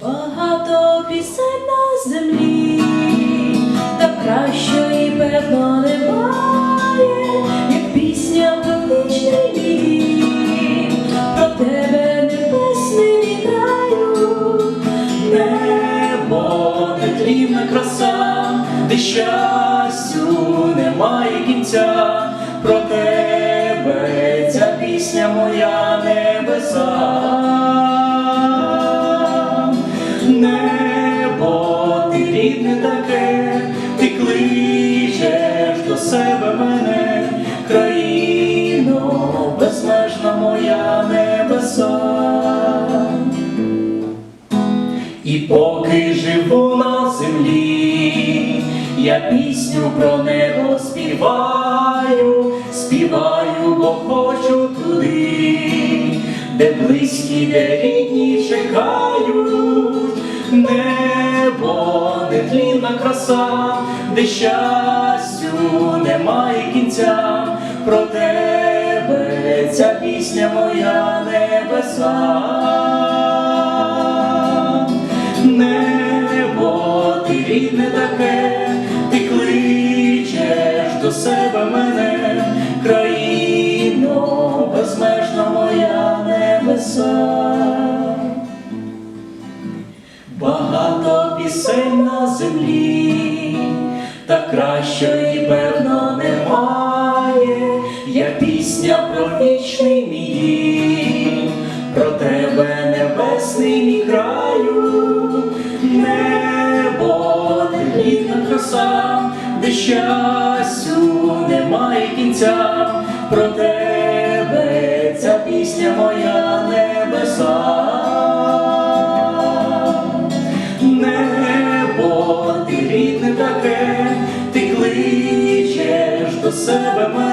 Багато пісень на землі, та кращої, певно, немає, як пісня про вічний дім, про тебе небесний вітаю, Небо нетлінна краса, де щастю немає кінця, Небо, ти рідне таке, ти кличеш до себе мене, країно, безмежна моя небеса. І поки живу на землі, я пісню про небо співаю, співаю, бо хочу туди, де близькі, де рідні чекають, небо, нетлінна краса, де щастю немає кінця, про тебе ця пісня моя небеса. Небо, ти рідне таке, небеса. Багато пісень на землі, та кращої, певно, немає, я пісня про вічний мій про тебе небесний мій краю, небо, рідна краса, де щастю немає кінця, про тебе рідне таке, ти кличеш до себе мене,